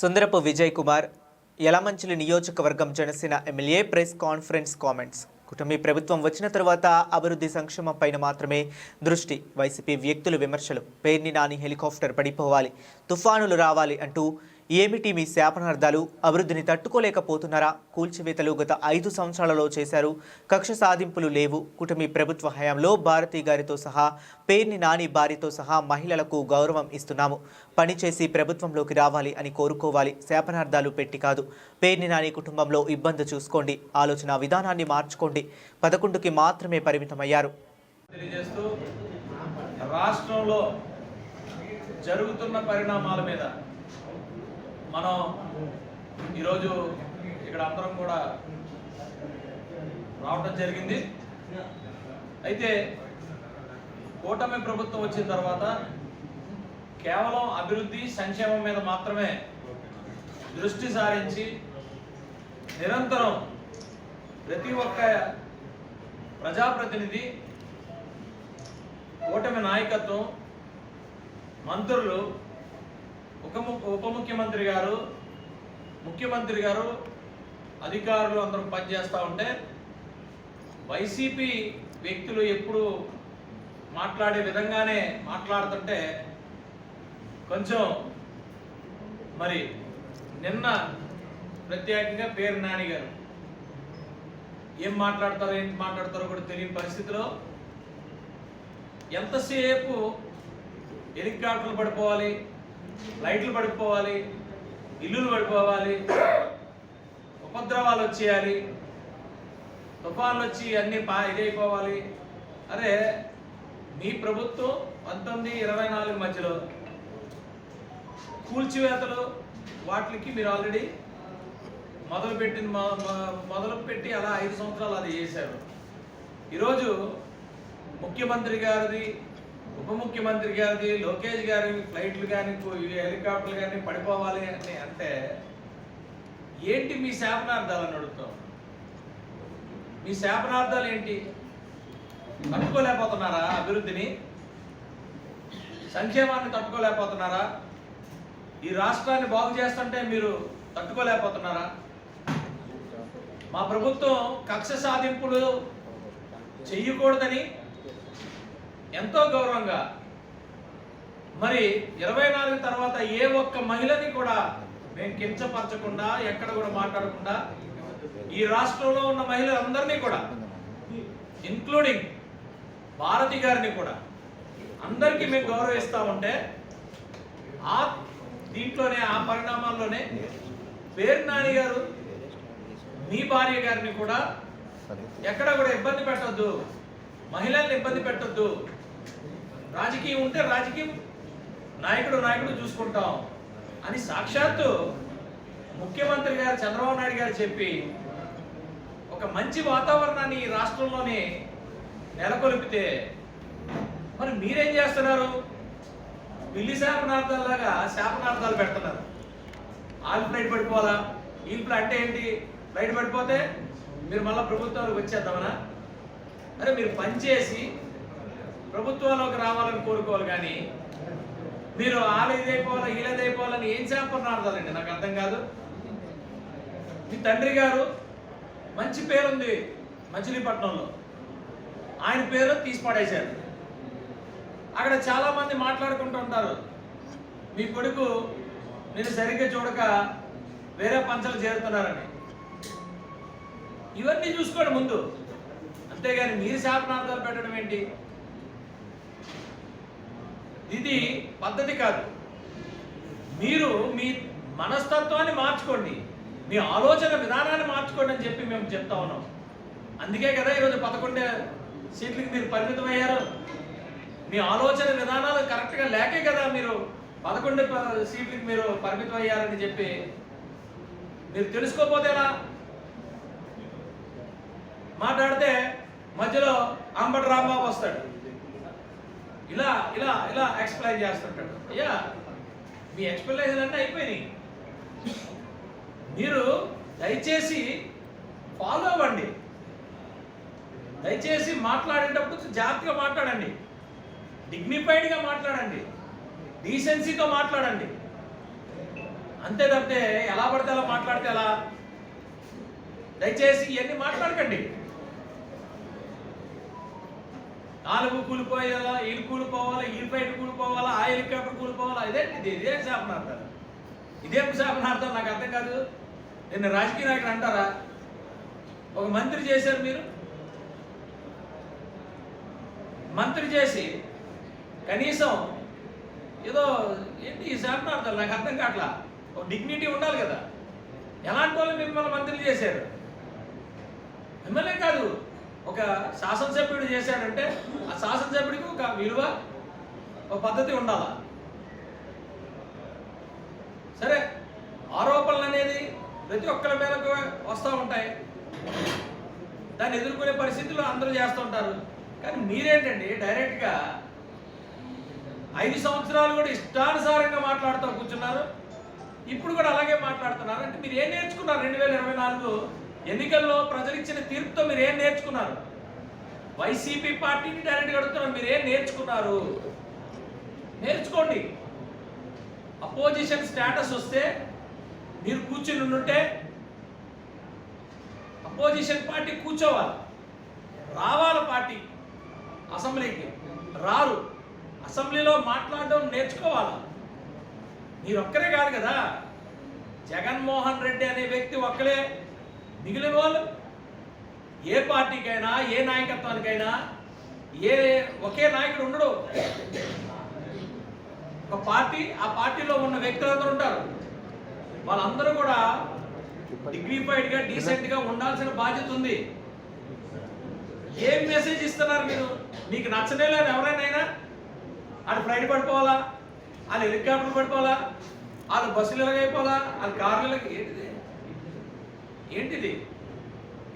సుందరపు విజయ్ కుమార్ యలమంచిలి నియోజకవర్గం Janasena MLA press conference comments. కుటుంబీ ప్రభుత్వం వచ్చిన తర్వాత అభివృద్ధి సంక్షేమం పైన మాత్రమే దృష్టి. వైసీపీ వ్యక్తులు విమర్శలు. పేర్ని నాని హెలికాప్టర్ పడిపోవాలి. తుఫానులు రావాలి అంటూ ఏమిటి మీ శాపనార్థాలు? అభివృద్ధిని తట్టుకోలేకపోతున్నారా? కూల్చివేతలు గత ఐదు సంవత్సరాలలో చేశారు. కక్ష సాధింపులు లేవు. కుటుంబీ ప్రభుత్వ హయాంలో భారతి గారితో సహా పేర్ని నాని భార్యతో సహా మహిళలకు గౌరవం ఇస్తున్నాము. పనిచేసి ప్రభుత్వంలోకి రావాలి అని కోరుకోవాలి. శాపనార్థాలు పెట్టి కాదు. పేర్ని నాని కుటుంబంలో ఇబ్బంది చూసుకోండి. ఆలోచన విధానాన్ని మార్చుకోండి. పదకొండుకి మాత్రమే పరిమితమయ్యారు. రాష్ట్రంలో జరుగుతున్న పరిణామాల మీద మనం ఈరోజు ఇక్కడ అందరం కూడా రావటం జరిగింది. అయితే కూటమి ప్రభుత్వం వచ్చిన తర్వాత కేవలం అభివృద్ధి సంక్షేమం మీద మాత్రమే దృష్టి సారించి నిరంతరం ప్రతి ఒక్క ప్రజాప్రతినిధి కూటమి నాయకత్వం మంత్రులు ఉప ఉప ముఖ్యమంత్రి గారు ముఖ్యమంత్రి గారు అధికారులు అందరూ పనిచేస్తూ ఉంటే వైసీపీ వ్యక్తులు ఎప్పుడు మాట్లాడే విధంగానే మాట్లాడుతుంటే కొంచెం మరి నిన్న ప్రత్యేకంగా పేరు నాని గారు. ఏం మాట్లాడతారో ఏంటి మాట్లాడతారో కూడా తెలియని పరిస్థితిలో ఎంతసేపు హెలికాప్టర్లు పడిపోవాలి లైట్లు పడిపోవాలి ఇల్లులు పడిపోవాలి ఉపద్రవాలు వచ్చేయాలి తుఫాన్లు వచ్చి అన్నీ పా ఇదైపోవాలి. అరే మీ ప్రభుత్వం పంతొమ్మిది ఇరవై నాలుగు మధ్యలో కూల్చివేతలు వాటికి మీరు ఆల్రెడీ మొదలుపెట్టిన మొదలుపెట్టి మొదలు పెట్టి అలా ఐదు సంవత్సరాలు అది చేశారు. ఈరోజు ముఖ్యమంత్రి గారిది ఉప ముఖ్యమంత్రి గారిది లోకేష్ గారి ఫ్లైట్లు కానీ హెలికాప్టర్లు కానీ పడిపోవాలి అని అంటే ఏంటి మీ శాపనార్థాలని అడుగుతాం మీ శాపనార్థాలు ఏంటి? తట్టుకోలేకపోతున్నారా అభివృద్ధిని? సంక్షేమాన్ని తట్టుకోలేకపోతున్నారా? ఈ రాష్ట్రాన్ని బాగు చేస్తుంటే మీరు తట్టుకోలేకపోతున్నారా? మా ప్రభుత్వం కక్ష సాధింపులు చెయ్యకూడదని ఎంతో గౌరవంగా. మరి ఇరవై నాలుగు తర్వాత ఏ ఒక్క మహిళని కూడా మేము కించపరచకుండా ఎక్కడ కూడా మాట్లాడకుండా ఈ రాష్ట్రంలో ఉన్న మహిళలందరినీ కూడా ఇన్క్లూడింగ్ భారతి గారిని కూడా అందరికీ మేము గౌరవిస్తా ఉంటే ఆ దీంట్లోనే ఆ పరిణామాల్లోనే పేరు నాని గారు మీ భార్య గారిని కూడా ఎక్కడ కూడా ఇబ్బంది పెట్టద్దు. మహిళల్ని ఇబ్బంది పెట్టద్దు. రాజకీయం ఉంటే రాజకీయం. నాయకుడు నాయకుడు చూసుకుంటాం. అని సాక్షాత్తు ముఖ్యమంత్రి గారు చంద్రబాబు నాయుడు గారు చెప్పి ఒక మంచి వాతావరణాన్ని ఈ రాష్ట్రంలోనే నెలకొల్పితే మరి మీరేం చేస్తున్నారు? పిల్లి శాపనార్థాలలాగా శాపనార్థాలు పెడుతున్నారు. ఆల్ ఫ్లైట్ పడిపోవాలా? వీళ్ళు అంటే ఏంటి? ఫ్లైట్ పడిపోతే మీరు మళ్ళీ ప్రభుత్వానికి వచ్చేద్దామనా? అరే మీరు పనిచేసి ప్రభుత్వంలోకి రావాలని కోరుకోవాలి కానీ మీరు ఆల ఇదైపోవాలి ఈలదైపోవాలని ఏం శాపనార్థాలండి నాకు అర్థం కాదు. మీ తండ్రి గారు మంచి పేరుంది మచిలీపట్నంలో. ఆయన పేరు తీసి పడేశారు. అక్కడ చాలా మంది మాట్లాడుకుంటూ ఉంటారు. మీ కొడుకు నేను సరిగ్గా చూడక వేరే పంచలు చేరుతున్నారని. ఇవన్నీ చూసుకోండి ముందు. అంతేగాని మీరు శాపనార్థాలు పెట్టడం ఏంటి? ఇది పద్ధతి కాదు. మీరు మీ మనస్తత్వాన్ని మార్చుకోండి. మీ ఆలోచన విధానాన్ని మార్చుకోండి అని చెప్పి మేము చెప్తా ఉన్నాం. అందుకే కదా ఈరోజు పదకొండు సీట్లకి మీరు పరిమితం అయ్యారు. మీ ఆలోచన విధానాలు కరెక్ట్గా లేకే కదా మీరు పదకొండు సీట్లకి మీరు పరిమితం అయ్యారని చెప్పి. మీరు తెలుసుకోపోతే ఎలా? మాట్లాడితే మధ్యలో అంబటి రాంబాబు వస్తాడు. ఇలా ఇలా ఇలా ఎక్స్ప్లెయిన్ చేస్తుంటాడు. అయ్యా మీ ఎక్స్ప్లెనేషన్ అంటే అయిపోయినాయి. మీరు దయచేసి ఫాలో అవ్వండి. దయచేసి మాట్లాడేటప్పుడు జాగ్రత్తగా మాట్లాడండి. డిగ్నిఫైడ్గా మాట్లాడండి. డీసెన్సీతో మాట్లాడండి. అంతే తప్పితే ఎలా పడితే అలా మాట్లాడితే ఎలా? దయచేసి ఇవన్నీ మాట్లాడకండి. నాలుగు కూలిపోయేలా ఈలు కూలిపోవాలా ఈ బయట కూలిపోవాలా ఆ హెలికాప్టర్ కూలిపోవాలా? ఇదేంటి ఇదే శాపనార్థాలు ఇదేం శాపనార్థం నాకు అర్థం కాదు. నిన్న రాజకీయ నాయకుడు అంటారా? ఒక మంత్రి చేశారు మీరు? మంత్రి చేసి కనీసం ఏదో ఏంటి ఈ శాపనార్థాలు నాకు అర్థం కావట్లా. ఒక డిగ్నిటీ ఉండాలి కదా. ఎలాంటి వాళ్ళు మిమ్మల్ని మంత్రులు చేశారు? మిమ్మల్నే కాదు. ఒక శాసనసభ్యుడు చేశాడంటే ఆ శాసనసభ్యుడికి ఒక విలువ ఒక పద్ధతి ఉండాలా? సరే ఆరోపణలు అనేది ప్రతి ఒక్కరి మేరకు వస్తూ ఉంటాయి. దాన్ని ఎదుర్కొనే పరిస్థితులు అందరూ చేస్తుంటారు కానీ మీరేంటండి డైరెక్ట్గా ఐదు సంవత్సరాలు కూడా ఇష్టానుసారంగా మాట్లాడుతూ కూర్చున్నారు. ఇప్పుడు కూడా అలాగే మాట్లాడుతున్నారు. అంటే మీరు ఏం నేర్చుకున్నారు రెండు వేల ఇరవై నాలుగు? ఎన్నికల్లో ప్రజలు ఇచ్చిన తీర్పుతో మీరు ఏం నేర్చుకున్నారు? వైసీపీ పార్టీని డైరెక్ట్గా అడుగుతున్నారు మీరు ఏం నేర్చుకున్నారు? నేర్చుకోండి. అపోజిషన్ స్టేటస్ వస్తే మీరు కూర్చుని ఉండుంటే అపోజిషన్ పార్టీ కూర్చోవాలి. రావాలి పార్టీ. అసెంబ్లీకి రారు. అసెంబ్లీలో మాట్లాడడం నేర్చుకోవాలి? మీరు ఒక్కరే కాదు కదా. జగన్మోహన్ రెడ్డి అనే వ్యక్తి ఒక్కలే మిగిలిన వాళ్ళు? ఏ పార్టీకైనా ఏ నాయకత్వానికైనా ఏ ఒకే నాయకుడు ఉండడు. ఒక పార్టీ ఆ పార్టీలో ఉన్న వ్యక్తులందరూ ఉంటారు. వాళ్ళందరూ కూడా డిగ్నిఫైడ్గా డీసెంట్గా ఉండాల్సిన బాధ్యత ఉంది. ఏం మెసేజ్ ఇస్తున్నారు మీరు? మీకు నచ్చనే లేదు ఎవరైనా వాళ్ళు ఫ్లైట్ పడిపోవాలా? వాళ్ళు హెలికాప్టర్ పడిపోవాలా? వాళ్ళు బస్సులు ఎలాగైపోవాలా వాళ్ళ కార్లు ఏంటిది?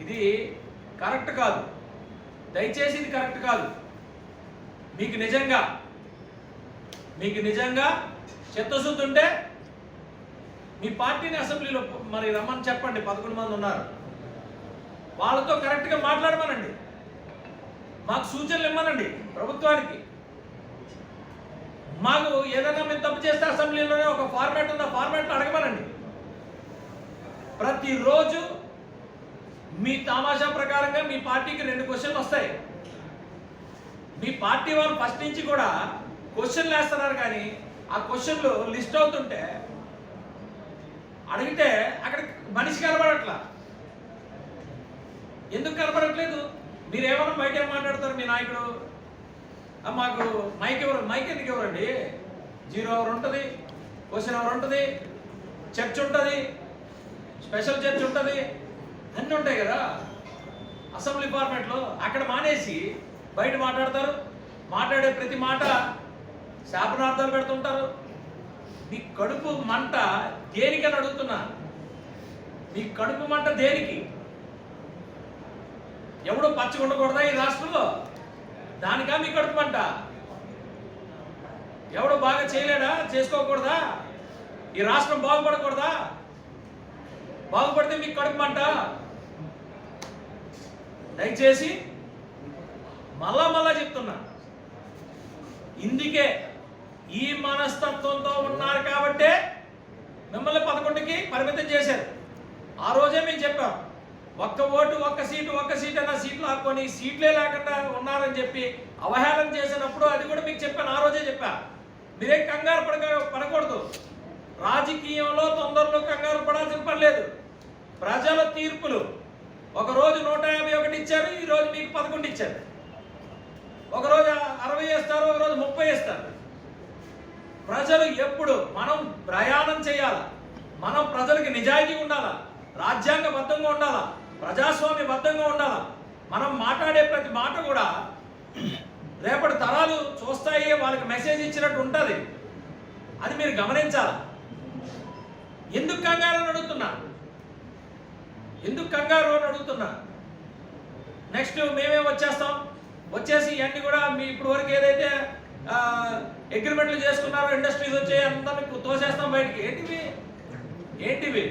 ఇది కరెక్ట్ కాదు. దయచేసి ఇది కరెక్ట్ కాదు. మీకు నిజంగా మీకు నిజంగా చిత్తశుద్ధి ఉంటే మీ పార్టీని అసెంబ్లీలో మరి రమ్మని చెప్పండి. పదకొండు మంది ఉన్నారు. వాళ్ళతో కరెక్ట్గా మాట్లాడమనండి. మాకు సూచనలు ఇమ్మనండి ప్రభుత్వానికి. మాకు ఏదైనా మేము తప్పు చేస్తే అసెంబ్లీలోనే ఒక ఫార్మాట్ ఉంది? ఆ ఫార్మాట్లో అడగమనండి. ప్రతిరోజు మీ తమాషా ప్రకారంగా మీ పార్టీకి రెండు క్వశ్చన్లు వస్తాయి. మీ పార్టీ వాళ్ళు ఫస్ట్ నుంచి కూడా క్వశ్చన్లు వేస్తున్నారు కానీ ఆ క్వశ్చన్లు లిస్ట్ అవుతుంటే అడిగితే అక్కడ మనిషి కనబడట్లా. ఎందుకు కనబడట్లేదు? మీరు ఏమన్నా బయట ఏం మాట్లాడతారు మీ నాయకుడు? మాకు మైక్ ఎవరు మైక్ ఎందుకు ఎవరండి? జీరో అవర్ ఉంటుంది క్వశ్చన్ అవర్ ఉంటుంది చర్చ్ ఉంటుంది స్పెషల్ చర్చ్ ఉంటుంది. అన్నీ ఉంటాయి కదా. అసెంబ్లీ డిపార్ట్మెంట్లో అక్కడ మానేసి బయట మాట్లాడతారు. మాట్లాడే ప్రతి మాట శాపనార్థాలు పెడుతుంటారు. మీ కడుపు మంట దేనికని అడుగుతున్నా. మీ కడుపు మంట దేనికి? ఎవడు పచ్చగా ఉండకూడదా ఈ రాష్ట్రంలో? దానికా మీ కడుపు మంట? ఎవడు బాగా చేయలేడా? చేసుకోకూడదా? ఈ రాష్ట్రం బాగుపడకూడదా? బాగుపడితే మీకు కడుపు మంట. దయచేసి మళ్ళా మళ్ళా చెప్తున్నా. ఇందుకే ఈ మనస్తత్వంతో ఉన్నారు కాబట్టే మిమ్మల్ని పదకొండుకి పరిమితం చేశారు. ఆ రోజే మేము చెప్పాం. ఒక్క ఓటు ఒక్క సీటు ఒక్క సీట్ అన్న సీట్లు ఆక్కొని సీట్లే లేకుండా ఉన్నారని చెప్పి అవహేళన చేసినప్పుడు అది కూడా మీకు చెప్పాను. ఆ రోజే చెప్పా. మీరేం కంగారు పడక పడకూడదు. రాజకీయంలో తొందరలో కంగారు పడాల్సిన పని లేదు. ప్రజల తీర్పులు. ఒక రోజు నూట యాభై ఒకటి ఇచ్చారు ఈరోజు మీకు పదకొండు ఇచ్చారు. ఒక రోజు అరవై వేస్తారు ఒక రోజు ముప్పై వేస్తారు. ప్రజలు ఎప్పుడు మనం ప్రయాణం చేయాలా? మనం ప్రజలకి నిజాయితీ ఉండాలా? రాజ్యాంగబద్ధంగా ఉండాలా? ప్రజాస్వామ్యబద్ధంగా ఉండాలా? మనం మాట్లాడే ప్రతి మాట కూడా రేపటి తరాలు చూస్తాయి వాళ్ళకి మెసేజ్ ఇచ్చినట్టు ఉంటుంది. అది మీరు గమనించాలి? ఎందుకు కంగారని అని అడుగుతున్నా? ఎందుకు కంగారు అని అడుగుతున్నా? నెక్స్ట్ మేమే వచ్చేస్తాం? వచ్చేసి ఇవన్నీ కూడా మీ ఇప్పుడు వరకు ఏదైతే అగ్రిమెంట్లు చేసుకున్నారో ఇండస్ట్రీస్ వచ్చాయి అంతా మీకు తోసేస్తాం బయటికి. ఏంటివి? ఏంటివి?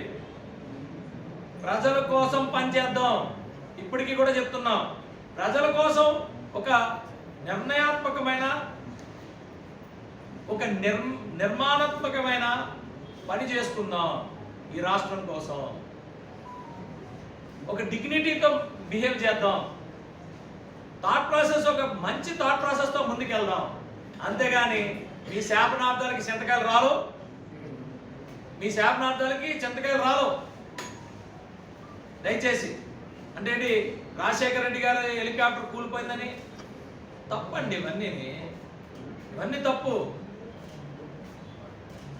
ప్రజల కోసం పనిచేద్దాం ఇప్పటికీ కూడా చెప్తున్నాం. ప్రజల కోసం ఒక నిర్ణయాత్మకమైన ఒక నిర్ నిర్మాణాత్మకమైన పని చేసుకుందాం ఈ రాష్ట్రం కోసం. ఒక డిగ్నిటీతో బిహేవ్ చేద్దాం. థాట్ ప్రాసెస్ ఒక మంచి థాట్ ప్రాసెస్తో ముందుకెళ్దాం. అంతేగాని మీ శాపనార్థాలకి చింతకాయలు రాలు మీ శాపనార్థాలకి చింతకాయలు రాలు దయచేసి అంటే రాజశేఖర రెడ్డి గారు హెలికాప్టర్ కూలిపోయిందని? తప్పండి ఇవన్నీ ఇవన్నీ తప్పు.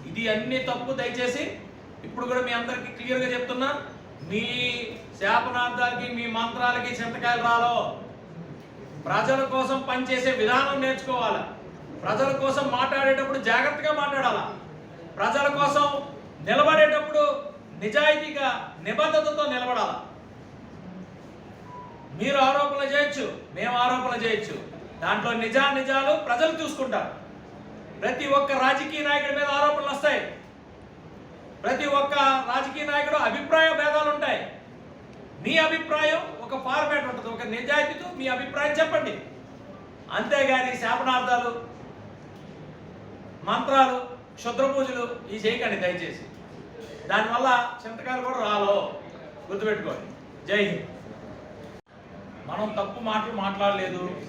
ఇది అన్ని తప్పు దయచేసి ఇప్పుడు కూడా మీ అందరికి క్లియర్గా చెప్తున్నా మీ శాపనార్థాలకి మీ మంత్రాలకి చింతకాయలు రాలో. ప్రజల కోసం పనిచేసే విధానం నేర్చుకోవాలి? ప్రజల కోసం మాట్లాడేటప్పుడు జాగ్రత్తగా మాట్లాడాలా? ప్రజల కోసం నిలబడేటప్పుడు నిజాయితీగా నిబద్ధతతో నిలబడాలా? మీరు ఆరోపణలు చేయొచ్చు మేము ఆరోపణలు చేయొచ్చు. దాంట్లో నిజా నిజాలు ప్రజలు చూసుకుంటారు. ప్రతి ఒక్క రాజకీయ నాయకుడి మీద ఆరోపణలు వస్తాయి. ప్రతి ఒక్క రాజకీయ నాయకుడు అభిప్రాయ భేదాలు ఉంటాయి. మీ అభిప్రాయం ఒక ఫార్మేట్ ఉంటుంది ఒక నిజాయితీతో మీ అభిప్రాయం చెప్పండి. అంతేగాని శాపనార్థాలు మంత్రాలు క్షుద్ర పూజలు ఈ చేయకండి దయచేసి. దానివల్ల చింతకాయలు కూడా రాలో. గుర్తుపెట్టుకోండి. జై హింద్. మనం తప్పు మాటలు మాట్లాడలేదు.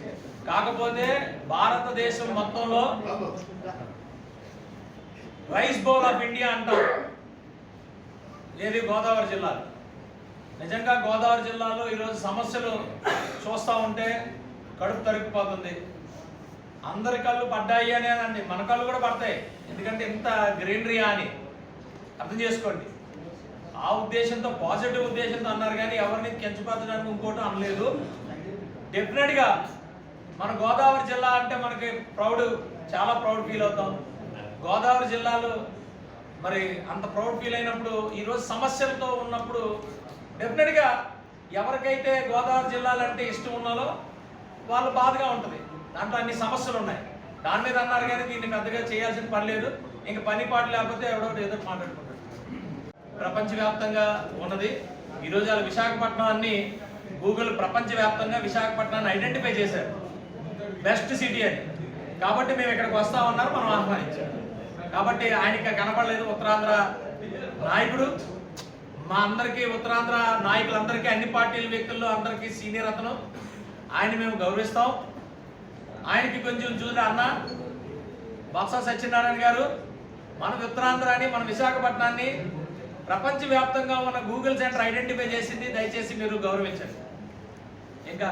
కాకపోతే భారతదేశం మొత్తంలో రైస్ బౌల్ ఆఫ్ ఇండియా అంటాం. ఏది గోదావరి జిల్లాలో? నిజంగా గోదావరి జిల్లాలో ఈరోజు సమస్యలు చూస్తూ ఉంటే కడుపు తరిగిపోతుంది అందరి కళ్ళు పడ్డాయి అనేనండి మన కళ్ళు కూడా పడతాయి. ఎందుకంటే ఇంత గ్రీనరీ అని. అర్థం చేసుకోండి. ఆ ఉద్దేశంతో పాజిటివ్ ఉద్దేశంతో అన్నారు కానీ ఎవరిని కించపరచడానికి ఇంకోటి అనలేదు. డెఫినెట్గా మన గోదావరి జిల్లా అంటే మనకి ప్రౌడ్ చాలా ప్రౌడ్ ఫీల్ అవుతాం. గోదావరి జిల్లాలో మరి అంత ప్రౌడ్ ఫీల్ అయినప్పుడు ఈరోజు సమస్యలతో ఉన్నప్పుడు డెఫినెట్గా ఎవరికైతే గోదావరి జిల్లాలంటే ఇష్టం ఉన్నాలో వాళ్ళు బాధగా ఉంటుంది. దాంట్లో అన్ని సమస్యలు ఉన్నాయి. దాని మీద అన్నారు కానీ దీన్ని పెద్దగా చేయాల్సిన పని లేదు. ఇంక పని పాటు లేకపోతే ఎవడో ఏదో మాట్లాడుకుంటాడు. ప్రపంచవ్యాప్తంగా ఉన్నది. ఈరోజు వాళ్ళ విశాఖపట్నాన్ని గూగుల్ ప్రపంచవ్యాప్తంగా విశాఖపట్నాన్ని ఐడెంటిఫై చేశారు. బెస్ట్ సిటీ అని. కాబట్టి మేము ఇక్కడికి వస్తా ఉన్నారు మనం ఆహ్వానించాం. కాబట్టి ఆయనకి కనపడలేదు ఉత్తరాంధ్ర నాయకుడు. మా అందరికీ ఉత్తరాంధ్ర నాయకులందరికీ అన్ని పార్టీల వ్యక్తుల్లో అందరికీ సీనియర్ అతను. ఆయన మేము గౌరవిస్తాం. ఆయనకి కొంచెం చూడండి అన్న బొత్స సత్యనారాయణ గారు మన ఉత్తరాంధ్రాన్ని మన విశాఖపట్నాన్ని ప్రపంచవ్యాప్తంగా ఉన్న గూగుల్ సెంటర్ ఐడెంటిఫై చేసింది. దయచేసి మీరు గౌరవించండి. ఇంకా